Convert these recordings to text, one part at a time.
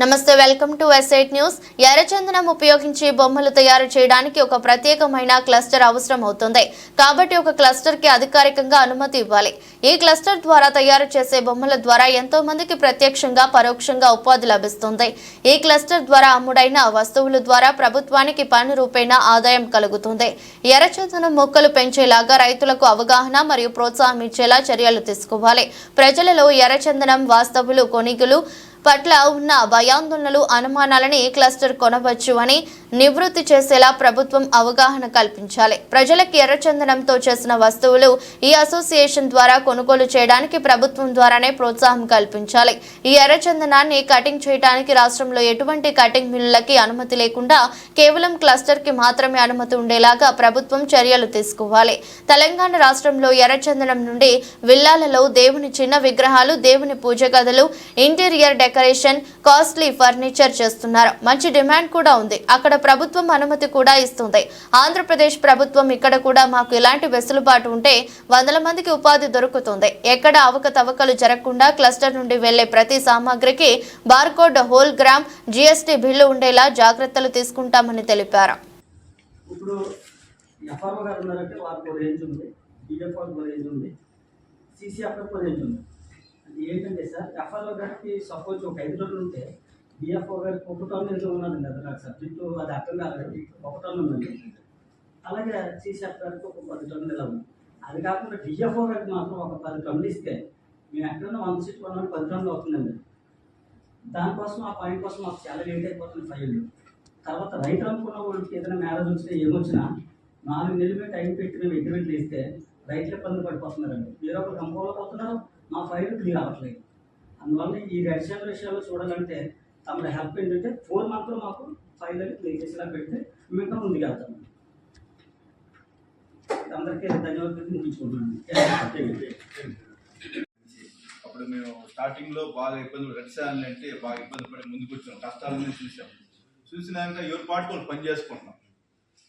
నమస్తే welcome to S eight news. ఎర్రచందనం ఉపయోగించి బొమ్మలు తయారు చేయడానికి ఒక ప్రత్యేకమైన క్లస్టర్ అవసరం అవుతుంది కాబట్టి ఒక క్లస్టర్కి అధికారికంగా అనుమతి ఇవ్వాలి. ఈ క్లస్టర్ ద్వారా తయారు చేసే బొమ్మల ద్వారా ఎంతో మందికి ప్రత్యక్షంగా పరోక్షంగా ఉపాధి లభిస్తుంది. ఈ క్లస్టర్ ద్వారా అమ్ముడైన వస్తువుల ద్వారా ప్రభుత్వానికి పన్ను రూపేణ ఆదాయం కలుగుతుంది. ఎర్రచందనం మొక్కలు పెంచేలాగా రైతులకు అవగాహన మరియు ప్రోత్సాహం ఇచ్చేలా చర్యలు తీసుకోవాలి. ప్రజలలో ఎర్రచందనం వాస్తవులు కొనిగులు పట్ల ఉన్న భయాందోళనలు అనుమానాలని క్లస్టర్ కొనవచ్చు అని నివృత్తి చేసేలా ప్రభుత్వం అవగాహన కల్పించాలి. ప్రజలకు ఎర్రచందనంతో చేసిన వస్తువులు ఈ అసోసియేషన్ ద్వారా కొనుగోలు చేయడానికి ప్రభుత్వం ద్వారానే ప్రోత్సాహం కల్పించాలి. ఈ ఎర్రచందనాన్ని కటింగ్ చేయడానికి రాష్ట్రంలో ఎటువంటి కటింగ్ మిల్లులకి అనుమతి లేకుండా కేవలం క్లస్టర్కి మాత్రమే అనుమతి ఉండేలాగా ప్రభుత్వం చర్యలు తీసుకోవాలి. తెలంగాణ రాష్ట్రంలో ఎర్రచందనం నుండి విల్లాలలో దేవుని చిన్న విగ్రహాలు దేవుని పూజ గదులు ఇంటీరియర్ డెకరేషన్ కాస్ట్లీ ఫర్నిచర్ చేస్తున్నారు. మంచి డిమాండ్ కూడా ఉంది. అక్కడ ప్రభుత్వం అనుమతి కూడా ఇస్తుంది. ఆంధ్రప్రదేశ్ ప్రభుత్వం ఇక్కడ కూడా మాకు ఇలాంటి వెసులుబాటు ఉంటే వందల మందికి ఉపాధి దొరుకుతుంది. ఎక్కడ అవకతవకలు జరగకుండా క్లస్టర్ నుండి వెళ్ళే ప్రతి సామాగ్రికి barcode hologram GST bill ఉండేలా జాగ్రత్తలు తీసుకుంటామని తెలిపారు. ఇప్పుడు ఎఫ్ఆర్ఓ గారు ఉన్నారంటే వారికి ఒక రేంజ్ ఉంది. ఒక రేంజ్ ఉంది. ఒక రేంజ్ ఉంది. ఏంటంటే సార్ ఎఫ్ఆర్ఓ గారికి సపోజ్ ఒక ఐదు రోజులు ఉంటే బిఎఫ్ఓ గారికి ఒక టర్న్ ఉన్నదండి అది నాకు సబ్జెక్టు అది అర్థం కాలేదు ఒక ఉందండి అలాగే సిసిఎఫ్ గారికి ఒక పది టన్నులు ఇలా ఉంది. అది కాకుండా డిఎఫ్ఓ గారికి మాత్రం ఒక పది టన్నులు ఇస్తే మేము ఎక్కడన్నా వన్ సీట్ కొన్నాను పది టన్నులు అవుతుందండి దానికోసం ఆ పాయింట్ కోసం మాకు చాలా లేట్ అయిపోతుంది ఫైల్ తర్వాత రైతులు అనుకున్న వాళ్ళకి ఏదైనా మ్యారేజ్ వచ్చినా ఏమొచ్చినా నాలుగు నెలలు మీద టైం పెట్టి మేము అగ్రిమెంట్లు ఇస్తే రైతులు ఇబ్బంది పడిపోతున్నారండి. మీరు ఒకరు కంపోలో పోతున్నారు మా ఫైల్ క్లియర్ అవ్వట్లేదు. అందువల్ల ఈ రెడ్ విషయాలు చూడాలంటే తమ హెల్ప్ ఏంటంటే ఫోర్ మంత్లో మాకు ఫైల్ అనేది క్లియర్ చేసేలా పెడితే మిగతా ముందుకు వెళ్తాం. అందరికీ ధన్యవాదాలు ముగించుకుంటున్నాను. అప్పుడు మేము స్టార్టింగ్లో బాగా ఇబ్బంది రెడ్ అంటే బాగా ఇబ్బంది పడి ముందుకు వచ్చాం. కష్టాలన్నీ చూసాం. చూసినాక ఎవరి పాటు వాళ్ళు పని చేసుకుంటున్నాం.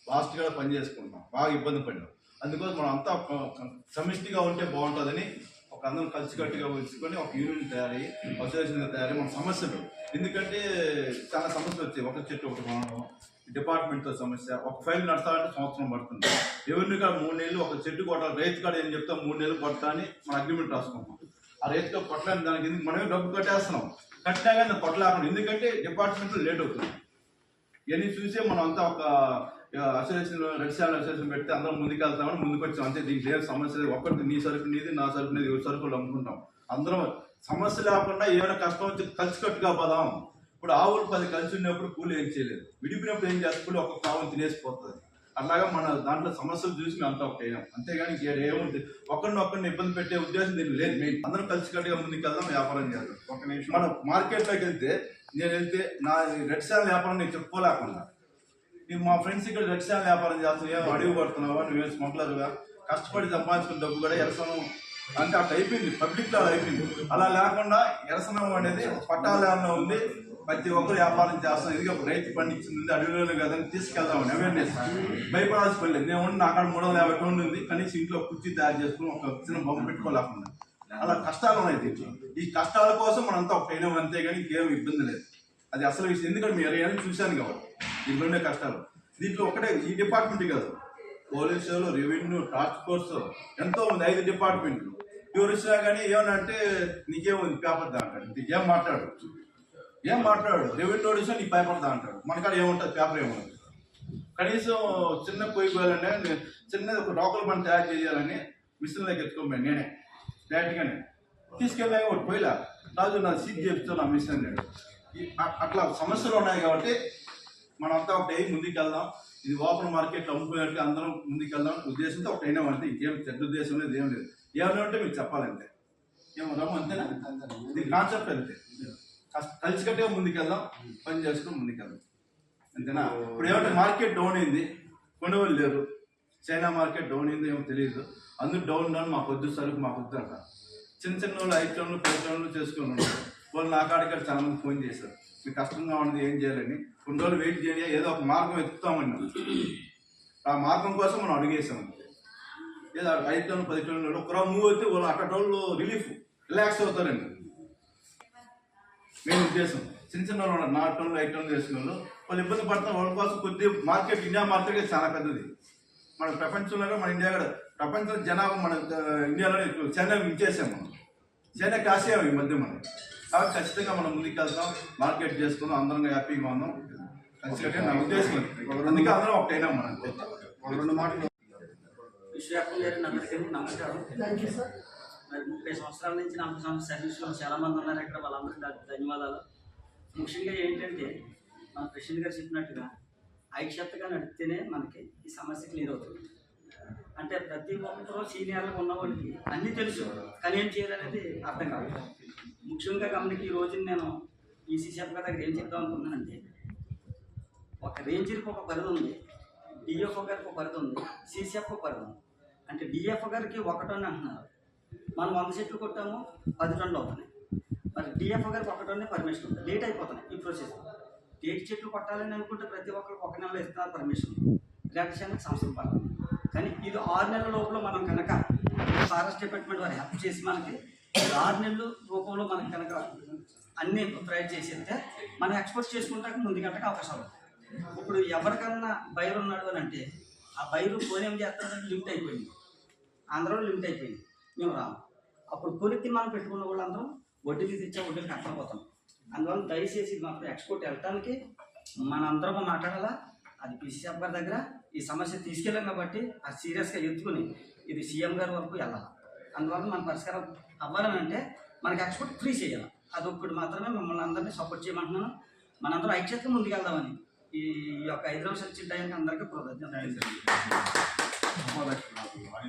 లాస్ట్గా పని చేసుకుంటున్నాం. బాగా ఇబ్బంది పడినాం అందుకోసం మనం అంతా సమిష్టిగా ఉంటే బాగుంటుందని ఒక అందరం కలిసికట్టుగా ఉంచుకొని ఒక యూనియన్ తయారయ్యి అసోసియేషన్ తయారయ్యి మన సమస్యలు. ఎందుకంటే చాలా సమస్యలు వచ్చాయి. ఒక చెట్టు ఒకటి కొనడం డిపార్ట్మెంట్తో సమస్య. ఒక ఫైల్ నడతాలంటే సంవత్సరం పడుతుంది. ఎవరిని కాడ మూడు నెలలు ఒక చెట్టు కొట్టాలి. రైతు కాడ ఏం చెప్తాం? మూడు నెలలు కొడతా అని మన అగ్రిమెంట్ రాసుకుంటాం. ఆ రైతుతో కొట్టలేని దానికి ఎందుకు? మనమే డబ్బు కట్టేస్తున్నాం. కట్టినా కానీ కొట్టలేకుండా ఎందుకంటే డిపార్ట్మెంట్ లేట్ అవుతుంది ఇవన్నీ చూసే మనం అంతా ఒక అసోసియేషన్ రెడ్ శాండ్ అసోసియేషన్ పెడితే అందరం ముందుకు వెళ్తామని ముందుకు వచ్చాం అంతే దీనికి ఏం సమస్య లేదు. ఒక్కరికి నీ సరుకు నీది నా సరుకు నీది ఎవరి సరుకులు అమ్ముకుంటాం. అందరం సమస్య లేకుండా ఏమైనా కష్టం వచ్చి కలిసికట్టుగా పోదాం. ఇప్పుడు ఆవులు పది కలిసి ఉన్నప్పుడు కూలి ఏం చేయలేదు. విడిపినప్పుడు ఏం చేస్తే? కూలి ఒక్కొక్క ఆవును తినేసిపోతుంది. అట్లాగా మన దాంట్లో సమస్యలు చూసి మేము అంతా ఒక అయ్యాం. అంతేగాని ఏముంది? ఒకరిని ఒకరిని ఇబ్బంది పెట్టే ఉద్దేశం దీనికి లేదు మెయిన్. అందరం కలిసికట్టుగా ముందుకు వెళ్దాం వ్యాపారం చేద్దాం. ఒక నిమిషం. మనం మార్కెట్లోకి వెళ్తే నేను వెళ్తే నా రెడ్ శాన్ వ్యాపారం నేను చెప్పుకోలేకుండా నేను మా ఫ్రెండ్స్ ఇక్కడ రక్షణ వ్యాపారం చేస్తున్నావు ఏమో అడుగు పడుతున్నావా నువ్వేం స్మగ్లర్గా కష్టపడి సంపాదించుకున్న డబ్బు కూడా ఎరసనం. అంటే అట్లా అయిపోయింది పబ్లిక్లో అయిపోయింది. అలా లేకుండా ఎరసనం అనేది పట్టాలలో ఉంది ప్రతి ఒక్కరు వ్యాపారం చేస్తాం. ఇది ఒక రైతు పండించింది అడవిలో కదని తీసుకెళ్దామని అవేర్నెస్ భయపడాల్సి పడలేదు నేను ఉండి అక్కడ మూడు వందల యాభై టన్నులు ఉంది కనీసం ఇంట్లో కుర్చీ తయారు చేసుకుని ఒక చిన్న బొమ్మ పెట్టుకోలేకుండా అలా కష్టాలు ఉన్నాయి దీంట్లో. ఈ కష్టాల కోసం మనంతా ఒక అయినాం అంతే కానీ ఇంకేం ఇబ్బంది లేదు. అది అసలు విషయం. ఎందుకంటే మీరు ఏమైనా చూశాను కాబట్టి. దీంట్లోనే కష్టాలు. దీంట్లో ఒకటే ఈ డిపార్ట్మెంట్ కాదు. పోలీసులు రెవెన్యూ టాస్క్ ఫోర్స్ ఎంతో ఉంది ఐదు డిపార్ట్మెంట్లు ఎవరు కానీ ఏమన్నా అంటే నీకేముంది పేపర్ దా అంటాడు. ఏం మాట్లాడు? ఏం మాట్లాడు? రెవెన్యూ వచ్చినా నీ పేపర్ దా అంటాడు మనకాడ ఏముంటుంది? పేపర్ ఏముంటుంది కనీసం చిన్న పొయ్యి పోయాలంటే చిన్నది ఒక లోకల్ పని తయారు చేయాలని మిషన్ దగ్గర ఎత్తుకోమని నేనే. డైరెక్ట్గానే. తీసుకెళ్ళా ఒకటి పోయిలా రాజు నా సీట్ చేపిస్తాను నా మిషన్ అన్నాడు అట్లా సమస్యలు ఉన్నాయి కాబట్టి మనంతా ఒక టైం ముందుకు వెళ్దాం ఇది ఓపెన్ మార్కెట్లో అమ్ముకునేట్టు అందరం ముందుకు వెళ్దాం ఉద్దేశంతో ఒక అయినా అంటే ఇంకేం చెడ్డ ఉద్దేశం లేదు ఏం లేదు. ఏమైనా ఉంటే మీకు చెప్పాలంటే ఏమో రాము అంతేనా? ఇది కాన్సెప్ట్ అంతే. కలిసి కట్టే ముందుకు వెళ్దాం పని చేసుకుని ముందుకు వెళ్దాం అంతేనా? ఇప్పుడు ఏమంటే మార్కెట్ డౌన్ అయింది కొనుగోలు లేరు. చైనా మార్కెట్ డౌన్ అయింది ఏమో తెలియదు. అందుకు డౌన్ డౌన్ మాకు వద్దు సరుకు మాకు వద్దు అంట చిన్న చిన్న వాళ్ళు ఐదు టన్నులు పది టన్నులు చేసుకుని ఉన్నారు వాళ్ళు నా కాడికి చాలా మంది ఫోన్ చేశారు. మీకు కష్టంగా ఉన్నది ఏం చేయాలని? కొన్ని రోజులు వెయిట్ చేయండి ఏదో ఒక మార్గం ఎత్తుతామని ఆ మార్గం కోసం మనం అడిగేసాం. ఏదో ఐదు టన్నులు పది టన్నులు ఒక మూవ్ అయితే వాళ్ళు అక్కడ వాళ్ళు రిలీఫ్ రిలాక్స్ అవుతారండి మేము ఉద్దేశం. చిన్న చిన్న వాళ్ళు నాలుగు టన్నులు ఐదు టన్నులు చేసిన వాళ్ళు. వాళ్ళు ఇబ్బంది పడుతున్న వాళ్ళ కోసం కొద్ది మార్కెట్ ఇండియా మార్కెట్ చాలా పెద్దది. మన ప్రపంచంలో మన ఇండియా కూడా ప్రపంచం జనాభా మన ఇండియాలో ఎక్కువ. చైనా ఇచ్చేసాం మనం. చైనా కాసేయం ఈ మధ్య మనం కాబట్టి ఖచ్చితంగా మనం ముందుకు వెళ్తాం. మార్కెట్ చేసుకుందాం. అందరం హ్యాపీగా ఉన్నాం. ఖచ్చితంగా నా ఉద్దేశం అది. అందుకే అందరం ఒకటైనా మనం. రెండు మాటలు. విశ్వవ్యాప్తం గారి అందరికీ నమస్కారం. మరి ముప్పై సంవత్సరాల నుంచి నలభై సంవత్సరాల సర్వీస్లో చాలా మంది ఉన్నారు ఇక్కడ. వాళ్ళందరికీ ధన్యవాదాలు. ముఖ్యంగా ఏంటంటే మన ప్రెసిడెంట్ గారు చెప్పినట్టుగా ఐక్యతగా నడిస్తేనే మనకి ఈ సమస్య క్లియర్ అవుతుంది. అంటే ప్రతి ఒక్కరూ సీనియర్లకు ఉన్న వాళ్ళకి అన్నీ తెలుసు. కానీ ఏం చేయాలనేది అర్థం కాదు. ముఖ్యంగా గమనికి ఈ రోజు నేను ఈసీసీఎఫ్ గారి దగ్గర ఏం చెప్దాం అనుకున్నానంటే ఒక రేంజర్కి ఒక పరిధి ఉంది. డిఎఫ్ఓ గారికి ఒక పరిధి ఉంది. సీసీఎఫ్ పరిధి ఉంది. అంటే డిఎఫ్ఓ గారికి ఒక అంటున్నారు. మనం వంద చెట్లు కొట్టాము పది టన్నులు అవుతున్నాయి. మరి డిఎఫ్ఓ గారికి ఒకటోనే పర్మిషన్ ఉంది. లేట్ అయిపోతున్నాయి ఈ ప్రోసెస్ డేట్ చెట్లు కొట్టాలని అనుకుంటే ప్రతి ఒక్కరికి ఒక నెల ఇస్తున్నారు పర్మిషన్ ఎలక్షన్కి సంవత్సరం పడుతుంది. కానీ ఇది ఆరు నెలల లోపల మనం కనుక ఫారెస్ట్ డిపార్ట్మెంట్ వారు హెల్ప్ చేసి మనకి ఆరు నెలలు రూపంలో మనకి కనుక అన్ని ప్రొవైడ్ చేసేస్తే మనం ఎక్స్పోర్ట్ చేసుకుంటాక ముందు అవకాశం అవకాశాలు ఇప్పుడు ఎవరికన్నా బైర్ ఉన్నాడు అని అంటే ఆ బైరు ఫోన్ ఏం చేస్తారంటే లిమిట్ అయిపోయింది. అందరూ లిమిట్ అయిపోయింది. మేము రాము. అప్పుడు కొరికి మనం పెట్టుకున్న వాళ్ళందరం వడ్డీకి తెచ్చా వడ్డీకి కట్టకపోతాం. అందువల్ల దయచేసి ఇది మాత్రం ఎక్స్పోర్ట్ వెళ్ళటానికి మనందరం మాట్లాడాలా? అది పిసిఎఫ్ గారి దగ్గర ఈ సమస్య తీసుకెళ్ళాం కాబట్టి అది సీరియస్గా ఎత్తుకుని ఇది సీఎం గారి వరకు వెళ్ళాలి? అందువల్ల మన పరిష్కారం అవ్వాలనంటే మనకి ఎక్స్పోర్ట్ ఫ్రీ చేయాలి. అదొక్కటి మాత్రమే మిమ్మల్ని అందరినీ సపోర్ట్ చేయమంటున్నాను. మనందరం ఐక్యతగా ముందుకెళ్దామని ఈ యొక్క హైదరాబాద్ సచ్చిన టైంకి అందరికీ కృతజ్ఞత